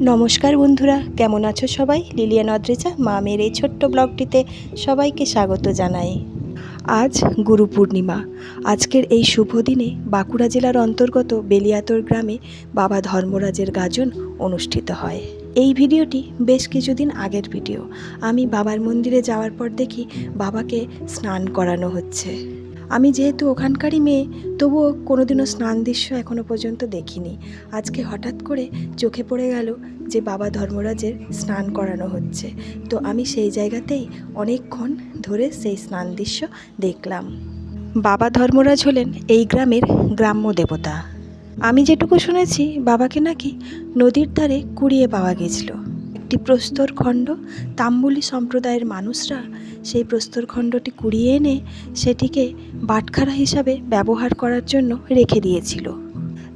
নমস্কার বন্ধুরা, কেমন আছো সবাই? লিলিয়ান অদ্রিজা মামের এই ছোট্ট ব্লগটিতে সবাইকে স্বাগত জানাই। আজ গুরু পূর্ণিমা। আজকের এই শুভ দিনে বাঁকুড়া জেলার অন্তর্গত বেলিয়াতর গ্রামে বাবা ধর্মরাজের গাজন অনুষ্ঠিত হয়। এই ভিডিওটি বেশ কিছুদিন আগের ভিডিও। আমি বাবার মন্দিরে যাওয়ার পর দেখি বাবাকে স্নান করানো হচ্ছে। আমি যেহেতু ওখানকারই মেয়ে, তবুও কোনোদিনও স্নান দৃশ্য এখনও পর্যন্ত দেখিনি। আজকে হঠাৎ করে চোখে পড়ে গেল যে বাবা ধর্মরাজের স্নান করানো হচ্ছে। তো আমি সেই জায়গাতেই অনেকক্ষণ ধরে সেই স্নান দৃশ্য দেখলাম। বাবা ধর্মরাজ হলেন এই গ্রামের গ্রাম্য দেবতা। আমি যেটুকু শুনেছি, বাবাকে নাকি নদীর ধারে কুড়িয়ে পাওয়া গেছিল। একটি প্রস্তর খণ্ড তাম্বুলি সম্প্রদায়ের মানুষরা সেই প্রস্তর খণ্ডটি কুড়িয়ে এনে সেটিকে বাটখারা হিসাবে ব্যবহার করার জন্য রেখে দিয়েছিল।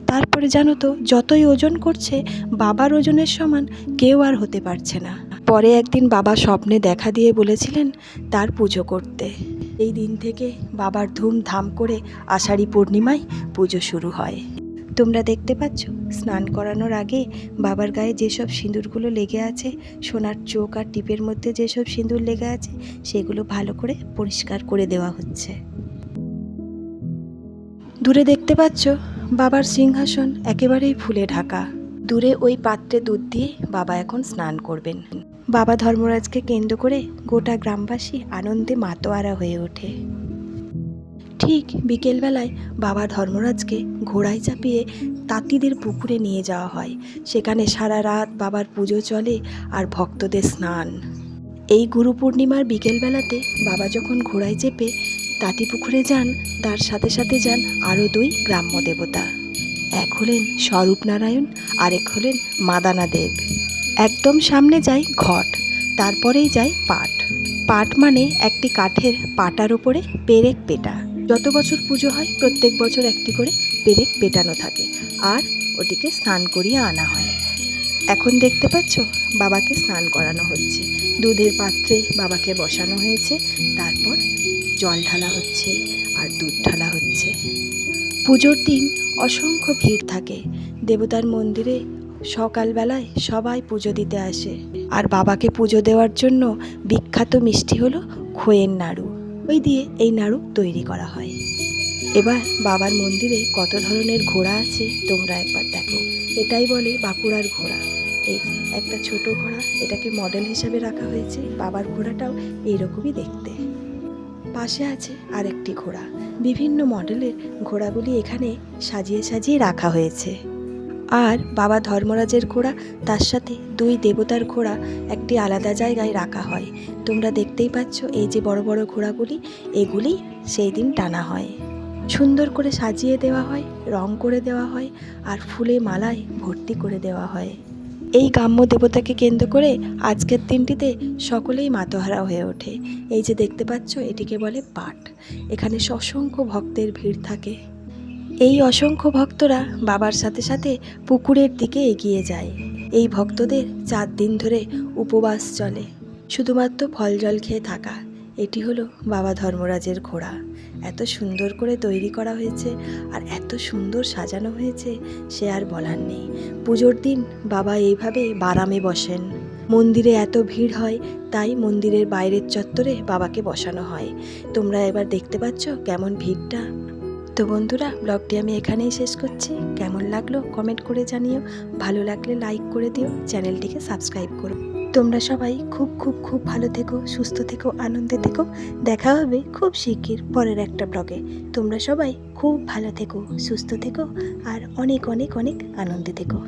তারপরে জানো তো, যতই ওজন করছে, বাবার ওজনের সমান কেউ আর হতে পারছে না। পরে একদিন বাবা স্বপ্নে দেখা দিয়ে বলেছিলেন তার পুজো করতে। এই দিন থেকে বাবার ধুমধাম করে আষাঢ়ি পূর্ণিমায় পুজো শুরু হয়। তোমরা দেখতে পাচ্ছ, স্নান করানোর আগে বাবার গায়ে যেসব সিঁদুরগুলো লেগে আছে, সোনার চোখ আর টিপের মধ্যে যেসব সিঁদুর লেগে আছে, সেগুলো ভালো করে পরিষ্কার করে দেওয়া হচ্ছে। দূরে দেখতে পাচ্ছ, বাবার সিংহাসন একেবারেই ফুলে ঢাকা। দূরে ওই পাত্রে দুধ দিয়ে বাবা এখন স্নান করবেন। বাবা ধর্মরাজকে কেন্দ্র করে গোটা গ্রামবাসী আনন্দে মাতোয়ারা হয়ে ওঠে। ঠিক বিকেলবেলায় বাবা ধর্মরাজকে ঘোড়ায় চাপিয়ে তাঁতিদের পুকুরে নিয়ে যাওয়া হয়। সেখানে সারা রাত বাবার পুজো চলে আর ভক্তদের স্নান। এই গুরু পূর্ণিমার বিকেলবেলাতে বাবা যখন ঘোড়ায় চেপে তাঁতি পুকুরে যান, তার সাথে সাথে যান আরও দুই গ্রাম্য দেবতা। এক হলেন স্বরূপ নারায়ণ আরেক হলেন মাদানা দেব একদম সামনে যায় ঘট, তারপরেই যায় পাট। পাট মানে একটি কাঠের পাটার উপরে পেরেক পেটা। যত বছর পুজো হয়, প্রত্যেক বছর একটি করে পেরেক পেটানো থাকে আর ওটিকে স্নান করিয়ে আনা হয়। এখন দেখতে পাচ্ছ, বাবাকে স্নান করানো হচ্ছে। দুধের পাত্রে বাবাকে বসানো হয়েছে, তারপর জল ঢালা হচ্ছে আর দুধ ঢালা হচ্ছে। পুজোর দিন অসংখ্য ভিড় থাকে। দেবতার মন্দিরে সকালবেলায় সবাই পুজো দিতে আসে। আর বাবাকে পুজো দেওয়ার জন্য বিখ্যাত মিষ্টি হলো খোয়ের নাড়ু। ওই দিয়ে এই নাড়ু তৈরি করা হয়। এবার বাবার মন্দিরে কত ধরনের ঘোড়া আছে তোমরা একবার দেখো। এটাই বলে বাঁকুড়ার ঘোড়া। এই যে একটা ছোট ঘোড়া, এটাকে মডেল হিসাবে রাখা হয়েছে। বাবার ঘোড়াটাও এইরকমই দেখতে। পাশে আছে আরেকটি ঘোড়া। বিভিন্ন মডেলের ঘোড়াগুলি এখানে সাজিয়ে সাজিয়ে রাখা হয়েছে। আর বাবা ধর্মরাজের ঘোড়া, তার সাথে দুই দেবতার ঘোড়া একটি আলাদা জায়গায় রাখা হয়। তোমরা দেখতেই পাচ্ছ এই যে বড় বড় ঘোড়াগুলি, এগুলি সেই দিন টানা হয়। সুন্দর করে সাজিয়ে দেওয়া হয়, রং করে দেওয়া হয় আর ফুলে মালায় ভর্তি করে দেওয়া হয়। এই গ্রাম্য দেবতাকে কেন্দ্র করে আজকের দিনটিতে সকলেই মাতোহারা হয়ে ওঠে। এই যে দেখতে পাচ্ছ, এটিকে বলে পাট। এখানে অসংখ্য ভক্তের ভিড় থাকে। এই অসংখ্য ভক্তরা বাবার সাথে সাথে পুকুরের দিকে এগিয়ে যায়। এই ভক্তদের চার দিন ধরে উপবাস চলে। শুধুমাত্র ফল জল খেয়ে থাকা, এটি হলো বাবা ধর্মরাজের ঘোড়া। এত সুন্দর করে তৈরি করা হয়েছে আর এত সুন্দর সাজানো হয়েছে, সে আর বলার নেই। পুজোর দিন বাবা এইভাবে বারামে বসেন। মন্দিরে এত ভিড় হয়, তাই মন্দিরের বাইরের চত্বরে বাবাকে বসানো হয়। তোমরা এবার দেখতে পাচ্ছ কেমন ভিড়টা। তো বন্ধুরা, ব্লগটি আমি এখানেই শেষ করছি। কেমন লাগল কমেন্ট করে জানিও। ভালো লাগলে লাইক করে দিও। চ্যানেলটিকে সাবস্ক্রাইব করো। তোমরা সবাই খুব খুব খুব ভালো থেকো, সুস্থ থেকো, আনন্দে থেকো। দেখা হবে খুব শিগগির পরের একটা ব্লগে। তোমরা সবাই খুব ভালো থেকো, সুস্থ থেকো, আর অনেক অনেক অনেক আনন্দে থেকো।